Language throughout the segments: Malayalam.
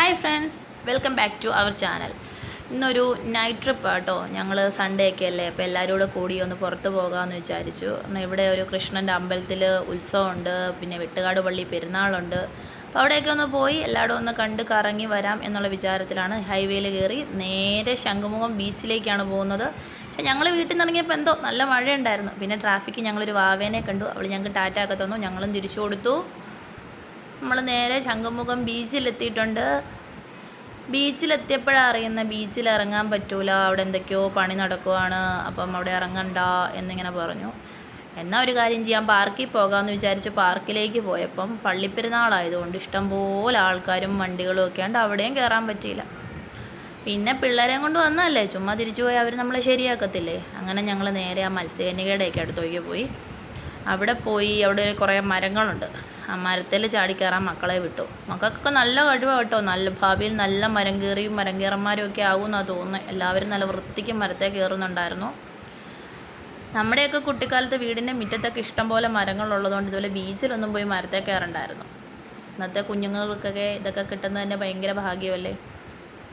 Hi friends welcome back to our channel ഇന്നൊരു നൈറ്റ് ട്രിപ്പ് കേട്ടോ ഞങ്ങൾ സൺഡേ ഒക്കെ അല്ലേ? അപ്പോൾ എല്ലാവരും കൂടെ കൂടി ഒന്ന് പുറത്ത് പോകാമെന്ന് വിചാരിച്ചു. കാരണം ഇവിടെ ഒരു കൃഷ്ണന്റെ അമ്പലത്തിൽ ഉത്സവമുണ്ട്. പിന്നെ വെട്ടുകാട് പള്ളി പെരുന്നാളുണ്ട്. അപ്പോൾ അവിടെയൊക്കെ ഒന്ന് പോയി എല്ലായിടും ഒന്ന് കണ്ട് കറങ്ങി വരാം എന്നുള്ള വിചാരത്തിലാണ് ഹൈവേയിൽ കയറി നേരെ ശംഖുമുഖം ബീച്ചിലേക്കാണ് പോകുന്നത്. പക്ഷേ ഞങ്ങൾ വീട്ടിൽ നിന്ന് ഇറങ്ങിയപ്പോൾ എന്തോ നല്ല മഴയുണ്ടായിരുന്നു. പിന്നെ ട്രാഫിക്ക് ഞങ്ങളൊരു വാവേനെ കണ്ടു. അവൾ ഞങ്ങൾക്ക് ടാറ്റ ഒക്കെ തന്നു. ഞങ്ങളും തിരിച്ചു കൊടുത്തു. നമ്മൾ നേരെ ശംഖുമുഖം ബീച്ചിലെത്തിയിട്ടുണ്ട്. ബീച്ചിലെത്തിയപ്പോഴാണ് അറിയുന്ന ബീച്ചിൽ ഇറങ്ങാൻ പറ്റൂല അവിടെ എന്തൊക്കെയോ പണി നടക്കുവാണ് അപ്പം അവിടെ ഇറങ്ങണ്ട എന്നിങ്ങനെ പറഞ്ഞു. എന്നാൽ ഒരു കാര്യം ചെയ്യാം പാർക്കിൽ പോകാമെന്ന് വിചാരിച്ച് പാർക്കിലേക്ക് പോയപ്പം പള്ളിപ്പെരുന്നാളായതുകൊണ്ട് ഇഷ്ടംപോലെ ആൾക്കാരും വണ്ടികളും ഒക്കെ ഉണ്ട് അവിടെയും കയറാൻ പറ്റിയില്ല. പിന്നെ പിള്ളേരെയും കൊണ്ട് വന്നതല്ലേ ചുമ്മാ തിരിച്ചു പോയി അവർ നമ്മളെ ശരിയാക്കത്തില്ലേ? അങ്ങനെ ഞങ്ങൾ നേരെ ആ മത്സ്യകന്യകയുടെയൊക്കെ അടുത്തേക്ക് പോയി. അവിടെ പോയി അവിടെ കുറേ മരങ്ങളുണ്ട്. ആ മരത്തിൽ ചാടിക്കയറാൻ മക്കളെ വിട്ടു. മക്കൾക്കൊക്കെ നല്ല കഴിവാണ് കേട്ടോ. നല്ല ഭാവിയിൽ നല്ല മരം കയറിയും മരം കയറന്മാരും ഒക്കെ ആവുമെന്നാണ് തോന്നുന്നത് എല്ലാവരും നല്ല വൃത്തിക്ക് മരത്തെ കയറുന്നുണ്ടായിരുന്നു നമ്മുടെയൊക്കെ കുട്ടിക്കാലത്ത് വീടിന്റെ മുറ്റത്തൊക്കെ ഇഷ്ടം പോലെ മരങ്ങളുള്ളതുകൊണ്ട് ഇതുപോലെ ബീച്ചിലൊന്നും പോയി മരത്തെ കയറണ്ടായിരുന്നു. ഇന്നത്തെ കുഞ്ഞുങ്ങൾക്കൊക്കെ ഇതൊക്കെ കിട്ടുന്നത് തന്നെ ഭയങ്കര ഭാഗ്യമല്ലേ?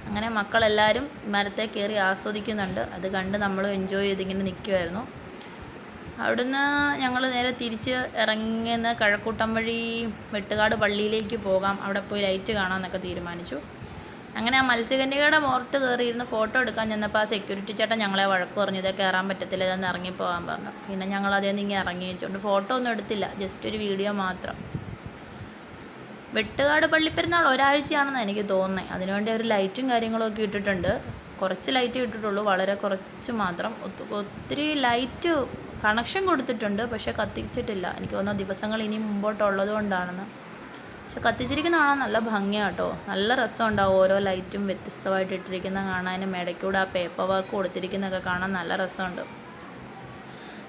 അങ്ങനെ മക്കളെല്ലാവരും മരത്തെ കയറി ആസ്വദിക്കുന്നുണ്ട്. അത് കണ്ട് നമ്മളും എൻജോയ് ചെയ്തിങ്ങനെ നിൽക്കുമായിരുന്നു അവിടുന്ന് ഞങ്ങൾ നേരെ തിരിച്ച് ഇറങ്ങിയെന്ന് കഴക്കൂട്ടം വഴി വെട്ടുകാട് പള്ളിയിലേക്ക് പോകാം. അവിടെ പോയി ലൈറ്റ് കാണാമെന്നൊക്കെ തീരുമാനിച്ചു. അങ്ങനെ ആ മത്സ്യകന്യകയുടെ പുറത്ത് കയറിയിരുന്ന് ഫോട്ടോ എടുക്കാൻ ചെന്നപ്പോൾ ആ സെക്യൂരിറ്റി ചേട്ടൻ ഞങ്ങളെ വഴക്ക് പറഞ്ഞു ഇതേ കയറാൻ പറ്റത്തില്ല ഇതൊന്ന് ഇറങ്ങിപ്പോകാൻ പറഞ്ഞു. പിന്നെ ഞങ്ങൾ അതേ നിന്ന് ഇങ്ങനെ ഇറങ്ങി വെച്ചുകൊണ്ട് ഫോട്ടോ ഒന്നും എടുത്തില്ല ജസ്റ്റ് ഒരു വീഡിയോ മാത്രം. വെട്ടുകാട് പള്ളിപ്പെരുന്നാൾ ഒരാഴ്ചയാണെന്ന് എനിക്ക് തോന്നുന്നത് അതിനുവേണ്ടി അവർ ലൈറ്റും കാര്യങ്ങളും ഒക്കെ ഇട്ടിട്ടുണ്ട്. കുറച്ച് ലൈറ്റ് ഇട്ടിട്ടുള്ളൂ വളരെ കുറച്ച് മാത്രം. ഒത്ത- ഒത്തിരി ലൈറ്റ് കണക്ഷൻ കൊടുത്തിട്ടുണ്ട് പക്ഷേ കത്തിച്ചിട്ടില്ല. എനിക്ക് തോന്നുന്നു ദിവസങ്ങൾ ഇനി മുമ്പോട്ടുള്ളത് കൊണ്ടാണെന്ന്. പക്ഷെ കത്തിച്ചിരിക്കുന്ന കാണാൻ നല്ല ഭംഗിയാണ് കേട്ടോ. നല്ല രസമുണ്ടാവും ഓരോ ലൈറ്റും വ്യത്യസ്തമായിട്ട് ഇട്ടിരിക്കുന്ന കാണാനും ഇടയ്ക്കൂടെ ആ പേപ്പർ വർക്ക് കൊടുത്തിരിക്കുന്നതൊക്കെ കാണാൻ നല്ല രസമുണ്ട്.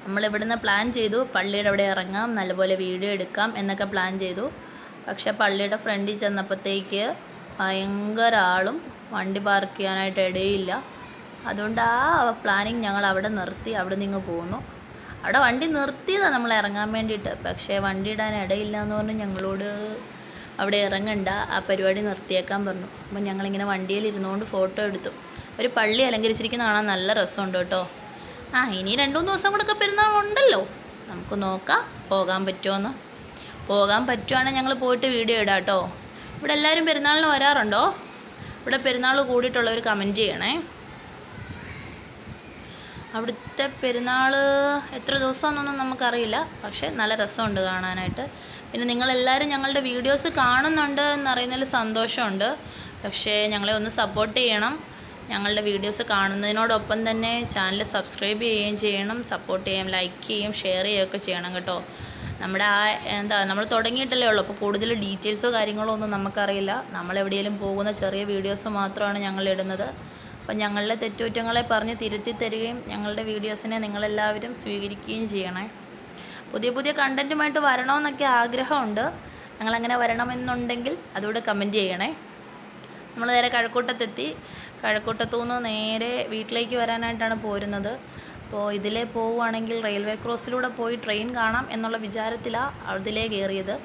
നമ്മൾ ഇവിടുന്ന് പ്ലാൻ ചെയ്തു പള്ളിയുടെ അവിടെ ഇറങ്ങാം നല്ലപോലെ വീഡിയോ എടുക്കാം എന്നൊക്കെ പ്ലാൻ ചെയ്തു. പക്ഷേ പള്ളിയുടെ ഫ്രണ്ടിൽ ചെന്നപ്പോഴത്തേക്ക് ഭയങ്കര ആളും വണ്ടി പാർക്ക് ചെയ്യാനായിട്ട് ഇടയില്ല. അതുകൊണ്ട് ആ പ്ലാനിങ് ഞങ്ങൾ അവിടെ നിർത്തി അവിടെ നിന്ന് പോന്നു. അവിടെ വണ്ടി നിർത്തിയതാണ് നമ്മൾ ഇറങ്ങാൻ വേണ്ടിയിട്ട്. പക്ഷേ വണ്ടി ഇടാൻ ഇടയില്ല എന്ന് പറഞ്ഞ് ഞങ്ങളോട് അവിടെ ഇറങ്ങണ്ട ആ പരിപാടി നിർത്തിയേക്കാൻ പറഞ്ഞു. അപ്പം ഞങ്ങളിങ്ങനെ വണ്ടിയിൽ ഇരുന്നുകൊണ്ട് ഫോട്ടോ എടുത്തു. ഒരു പള്ളി അലങ്കരിച്ചിരിക്കുന്ന കാണാൻ നല്ല രസമുണ്ട് കേട്ടോ. ആ ഇനി രണ്ട് മൂന്ന് ദിവസം കൂടെ ഒക്കെ പെരുന്നാളുണ്ടല്ലോ നമുക്ക് നോക്കാം പോകാൻ പറ്റുമോയെന്ന് പോകാൻ പറ്റുവാണെങ്കിൽ ഞങ്ങൾ പോയിട്ട് വീഡിയോ ഇടാം കേട്ടോ. ഇവിടെ എല്ലാവരും പെരുന്നാളിന് വരാറുണ്ടോ? ഇവിടെ പെരുന്നാൾ കൂടിയിട്ടുള്ളവർ കമന്റ് ചെയ്യണേ. അവിടുത്തെ പെരുന്നാൾ എത്ര ദിവസമാണെന്നൊന്നും നമുക്കറിയില്ല. പക്ഷേ നല്ല രസമുണ്ട് കാണാനായിട്ട്. പിന്നെ നിങ്ങളെല്ലാവരും ഞങ്ങളുടെ വീഡിയോസ് കാണുന്നുണ്ട് എന്നറിയുന്നതിൽ സന്തോഷമുണ്ട്. പക്ഷേ ഞങ്ങളെ ഒന്ന് സപ്പോർട്ട് ചെയ്യണം. ഞങ്ങളുടെ വീഡിയോസ് കാണുന്നതിനോടൊപ്പം തന്നെ ചാനൽ സബ്സ്ക്രൈബ് ചെയ്യുകയും ചെയ്യണം. സപ്പോർട്ട് ചെയ്യാം ലൈക്ക് ചെയ്യും ഷെയർ ചെയ്യുകയൊക്കെ ചെയ്യണം കേട്ടോ. നമ്മുടെ ആ എന്താ നമ്മൾ തുടങ്ങിയിട്ടല്ലേ ഉള്ളൂ. അപ്പോൾ കൂടുതൽ ഡീറ്റെയിൽസോ കാര്യങ്ങളോ ഒന്നും നമുക്കറിയില്ല. നമ്മൾ എവിടെയെങ്കിലും പോകുന്ന ചെറിയ വീഡിയോസ് മാത്രമാണ് ഞങ്ങൾ ഇടുന്നത്. അപ്പം ഞങ്ങളുടെ തെറ്റുകുറ്റങ്ങളെ പറഞ്ഞ് തിരുത്തി തരികയും ഞങ്ങളുടെ വീഡിയോസിനെ നിങ്ങളെല്ലാവരും സ്വീകരിക്കുകയും ചെയ്യണേ. പുതിയ പുതിയ കണ്ടന്റുമായിട്ട് വരണമെന്നൊക്കെ ആഗ്രഹമുണ്ട്. ഞങ്ങളങ്ങനെ വരണമെന്നുണ്ടെങ്കിൽ അതുകൂടെ കമന്റ് ചെയ്യണേ. നമ്മൾ നേരെ കഴക്കൂട്ടത്തെത്തി. കഴക്കൂട്ടത്തു നിന്ന് നേരെ വീട്ടിലേക്ക് വരാനായിട്ടാണ് പോരുന്നത്. അപ്പോൾ ഇതിലേ പോവുകയാണെങ്കിൽ റെയിൽവേ ക്രോസിലൂടെ പോയി ട്രെയിൻ കാണാം എന്നുള്ള വിചാരത്തിലാണ് അതിലേ കയറിയത്.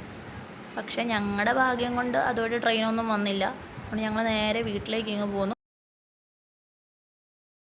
പക്ഷേ ഞങ്ങളുടെ ഭാഗ്യം കൊണ്ട് അതുവഴി ട്രെയിനൊന്നും വന്നില്ല. അതുകൊണ്ട് ഞങ്ങൾ നേരെ വീട്ടിലേക്ക് ഇങ്ങ് പോന്നു.